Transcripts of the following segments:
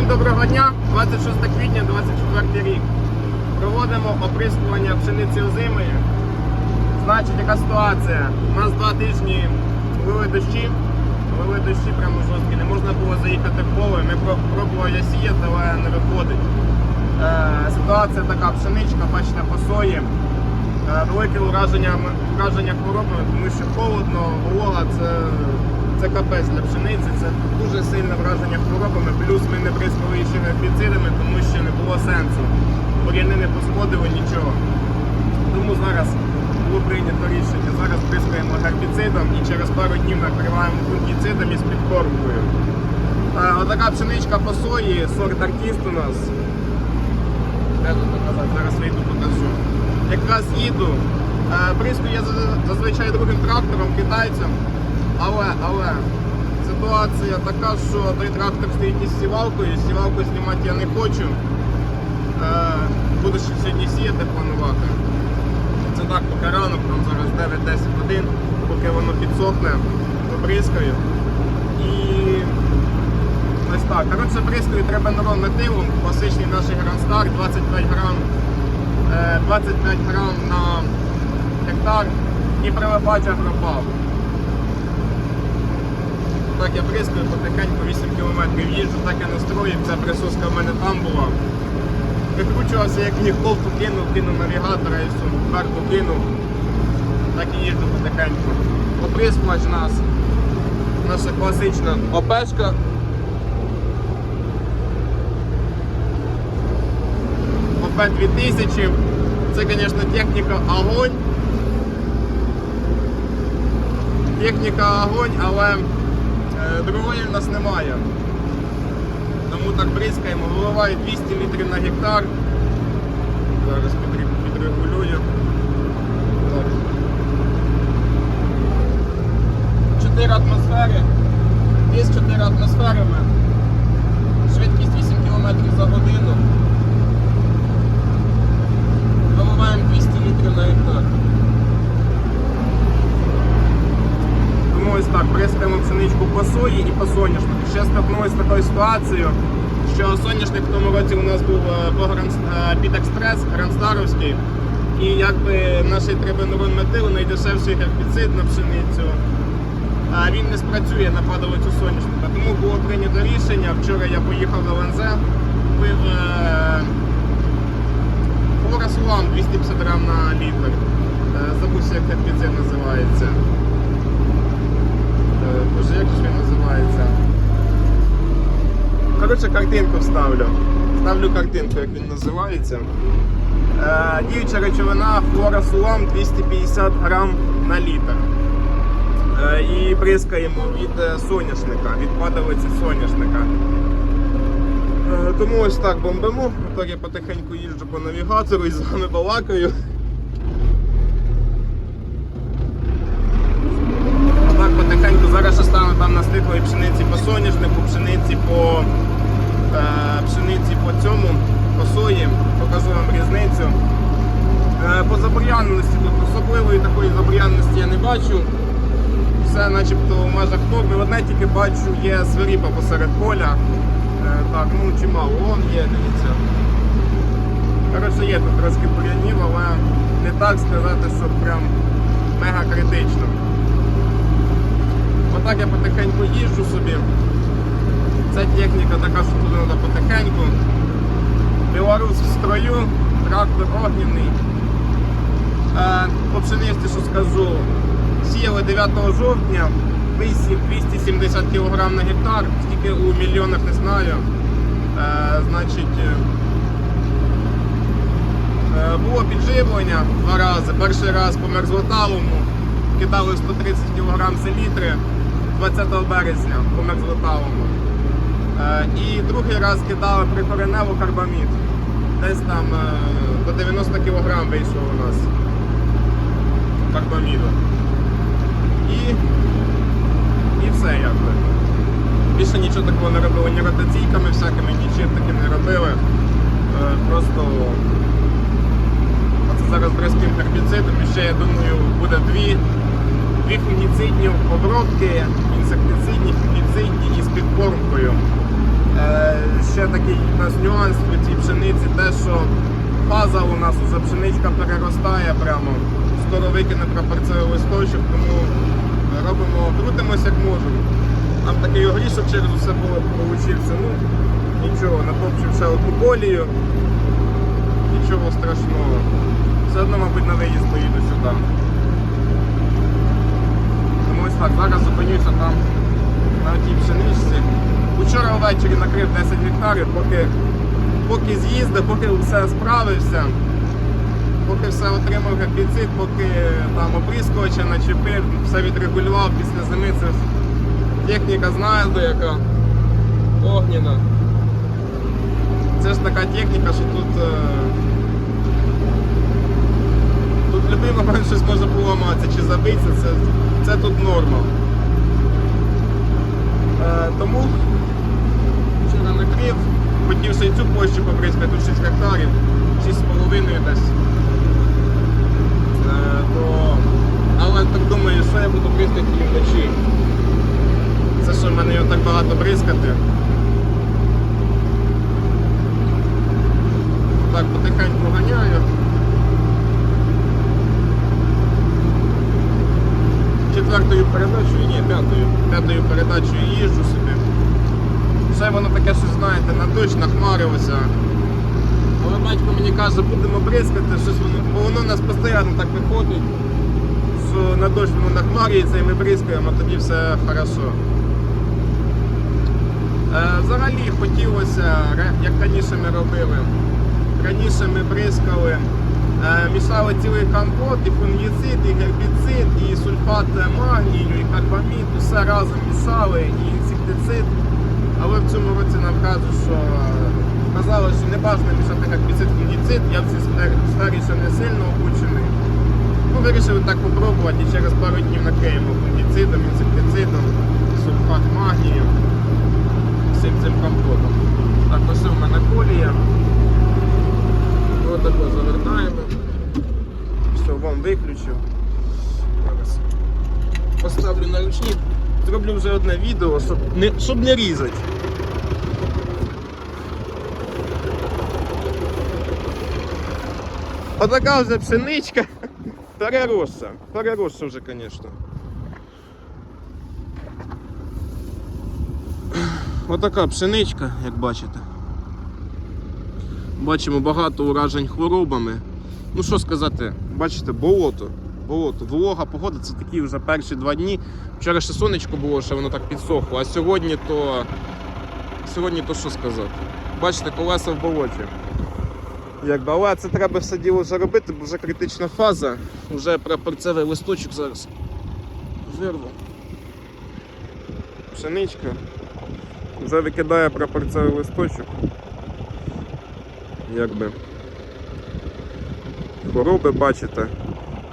Всім доброго дня, 26 квітня, 24 рік. Проводимо оприскування пшениці озимої. Значить, яка ситуація? У нас два тижні лили дощі, лили дощі прямо жорсткі, не можна було заїхати в поле. Ми про- пробували сіяти, але не виходить. Е, ситуація така, пшеничка, бачите, по сої. Е, велике ураження, ураження хворобами, тому що холодно, волога це, це капець для пшениці, це дуже сильне враження хворобами. Плюс ми не бризкали ще гербіцидами, тому що не було сенсу. Бур'яни не посходили нічого. Тому зараз було прийнято рішення. Зараз бризкаємо гербіцидом і через пару днів накриваємо фунгіцидом із підкормкою. Е, Отака пшеничка по сої, сорт артіст у нас. Де тут показати? Зараз вийду покажу. Якраз їду. Е, Бризкаю я зазвичай другим трактором, китайцем. Але, але ситуація така, що той трактор стоїть із сівалкою, сівалку знімати я не хочу. Е, Буду ще сьогодні сіяти, планувати. Це так, поки ранок, там зараз 9-10 годин, поки воно підсохне, побризкаю. І ось так. Коротше, бризкою треба метилом, класичний наш Грандстар, 25 грам, е, 25 грам на гектар і прилипач агропав. Так, я бризкаю потихеньку 8 км їжджу, так я настроїв, ця присоска в мене там була. Викручувався, як міг ковту кинув, кинув навігатора і все, вверху кинув. Так і їжджу потихеньку. Оприскувач нас. Наша класична ОПшка. ОП 2000. Це, звісно, техніка огонь. Техніка огонь, але е, другої в нас немає. Тому так бризкаємо, виливаю 200 літрів на гектар. Зараз підрегулюю. Так. 4 атмосфери. Є 4 атмосфери. в мене. Швидкість 8 км за годину. Виливаємо 200 літрів на гектар. Тому ось так, бризкаємо пшеничку по сої і по соняшнику. Ще стикнулися з такою ситуацією, що соняшник в тому році у нас був е, по е, під експрес Грандстаровський. І якби наш трибенурон метил найдешевший гербіцид на пшеницю. А він не спрацює на падалицю соняшника. Тому було прийнято рішення. Вчора я поїхав до ЛНЗ, купив е, Флорасулам 250 грам на літр. Забувся, як гербіцид називається. Боже, як він називається? Коротше, картинку вставлю. Ставлю картинку, як він називається. Е, Діюча речовина флорасулам 250 грам на літр. Е, І бризкаємо від е, соняшника, від падалиці соняшника. Тому ось так бомбимо. Так я потихеньку їжджу по навігатору і з вами балакаю. Отак потихеньку зараз ще стану там на стиковій пшениці по соняшнику, пшениці по е, пшениці по цьому, по сої, покажу вам різницю. Е, по забур'янності тут особливої такої забур'янності я не бачу. Все начебто в межах норми. Одне тільки бачу, є свиріпа посеред поля. Е, так, ну чимало, вон є, дивіться. Коротше, є тут трошки бур'янів, але не так сказати, що прям мега критично. Отак я потихеньку їжджу собі. Ця техніка така, що туди треба потихеньку. Білорус в строю, трактор огняний. Е, по пшениці, що скажу, сіяли 9 жовтня, висів 270 кг на гектар, скільки у мільйонах не знаю. Е, значить, е, е, було підживлення два рази. Перший раз по мерзлоталому кидали 130 кг селітри 20 березня по мерзлоталому. Е, І другий раз кидали прикореневу карбамід. Десь там е, до 90 кг вийшов у нас карбаміду. І, і все якби. Більше нічого такого не робили, ні ротаційками всякими, нічим таким не робили. Е, Просто оце зараз бризким гербіцидом і ще, я думаю, буде дві, дві фунгіцидні обробки, інсектицидні, фунгіцидні із підкормкою. Е, Ще такий у нас нюанс в цій пшениці, те, що фаза у нас уже пшеничка переростає прямо. Скоро викине прапорцевий листочок, тому робимо, крутимося як можемо. Там такий огрішок через усе було получився. Ну, нічого, натопчив ще одну колію. Нічого страшного. Все одно, мабуть, на виїзд поїду сюди. Так, зараз зупинюся там на тій пшеничці. Учора ввечері накрив 10 гектарів, поки, поки з'їздив, поки все справився, поки все отримав гербіцид, поки там оприскувача начепив, все відрегулював після зими. Це техніка знаєте, яка огняна. Це ж така техніка, що е, Тут щось може поламатися чи забитися, це, це тут норма. Е, тому вчора накрив, хотів ще й цю площу побризкати, тут 6 гектарів, 6,5 десь. Е, то... Але так думаю, що я буду бризкати вночі. Це що в мене його так багато бризкати. Так, потихеньку ганяю. Четвертою передачею, ні, п'ятою. Передачею їжджу собі. Все воно таке, що знаєте, на дощ нахмарилося. Але батько мені каже, будемо бризкати, щось воно, бо воно у нас постійно так виходить, що на дощ воно нахмарюється і ми бризкаємо, тоді все хорошо. Е, взагалі хотілося, як раніше ми робили. Раніше ми бризкали, мішали цілий компот, і фунгіцид, і гербіцид, і сульфат магнію, і карбамід, усе разом мішали, і інсектицид. Але в цьому році нам кажуть, що е, казали, що не бажано мішати гербіцид, фунгіцид, я в цій сфері ще не сильно обучений. Ну, вирішили так попробувати і через пару днів накриємо фунгіцидом, інсектицидом, сульфат магнію всім цим компотом. Так, ось у мене колія. Отако завертаємо. Все, вам виключив. Зараз поставлю на ручник. Зроблю вже одне відео, щоб не, щоб не різати. Отака вже пшеничка. Переросша. Переросша вже, звісно. Отака пшеничка, як бачите. Бачимо багато уражень хворобами. Ну що сказати, бачите, болото. Болото, волога погода це такі вже перші два дні. Вчора ще сонечко було, що воно так підсохло, а сьогодні то. Сьогодні то що сказати. Бачите, колеса в болоті. Якби, але це треба все діло вже робити, бо вже критична фаза. Вже прапорцевий листочок зараз. Вирву. Пшеничка. Вже викидає прапорцевий листочок. Якби. Хвороби бачите.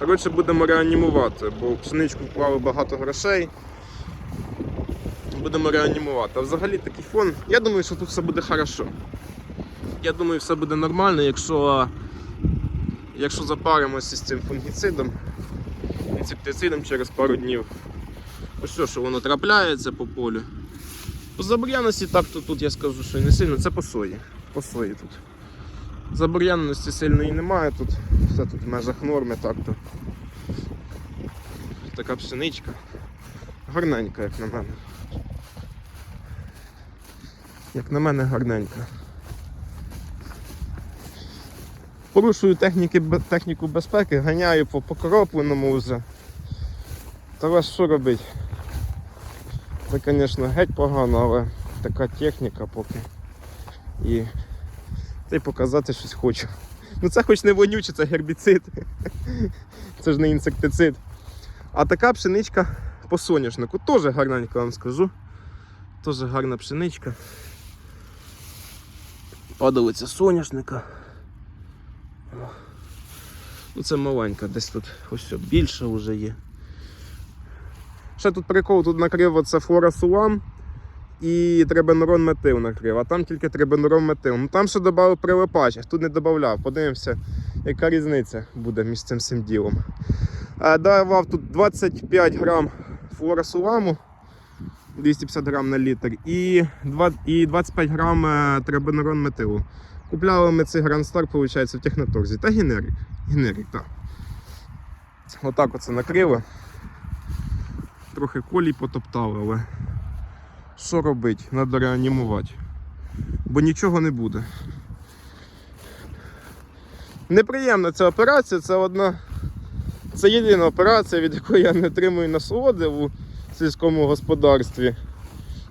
Коротше, будемо реанімувати, бо в пшеничку вклали багато грошей. Будемо реанімувати. А взагалі такий фон. Я думаю, що тут все буде хорошо. Я думаю, все буде нормально, якщо, якщо запаримося з цим фунгіцидом, інсектицидом через пару днів. Ось що, що воно трапляється по полю. По забур'яності так то тут я скажу, що не сильно. Це по сої. По сої тут. Забур'яності сильної немає тут. Все тут в межах норми так-то. Така пшеничка. Гарненька, як на мене. Як на мене гарненька. Порушую техніки, техніку безпеки, ганяю по покропленому вже. Та вас що робить? Це, звісно, геть погано, але така техніка поки. І та й показати щось хочу. Ну це хоч не вонюче, це гербіцид. Це ж не інсектицид. А така пшеничка по соняшнику. Теж гарненька вам скажу. Теж гарна пшеничка. Падалиця соняшника. Ну це маленька, десь тут ось більше вже є. Ще тут прикол, тут накрив оце флора і трибенурон метил накрив, а там тільки трибенурон метил. Ну там ще додав прилипач, а тут не додавав. Подивимося, яка різниця буде між цим всім ділом. А, давав тут 25 грам флорасуламу 250 грам на літр і, 25 грам е, метилу. Купляли ми цей Грандстар, виходить, в техноторзі. Та генерик. Генерик, так. Отак оце накрили. Трохи колій потоптали, але що робити? Треба реанімувати. Бо нічого не буде. Неприємна ця операція, це одна. Це єдина операція, від якої я не отримую насолоди у сільському господарстві.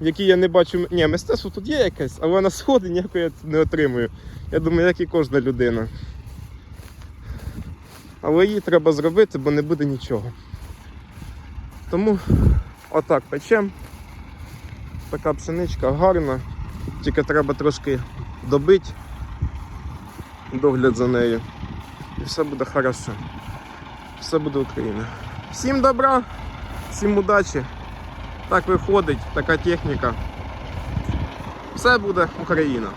В якій я не бачу. Ні, мистецтво тут є якесь, але насолоди ніякої я не отримую. Я думаю, як і кожна людина. Але її треба зробити, бо не буде нічого. Тому отак печем. Така пшеничка гарна. Тільки треба трошки добити догляд за нею. І все буде хорошо. Все буде Україна. Всім добра, всім удачі. Так виходить, така техніка. Все буде Україна.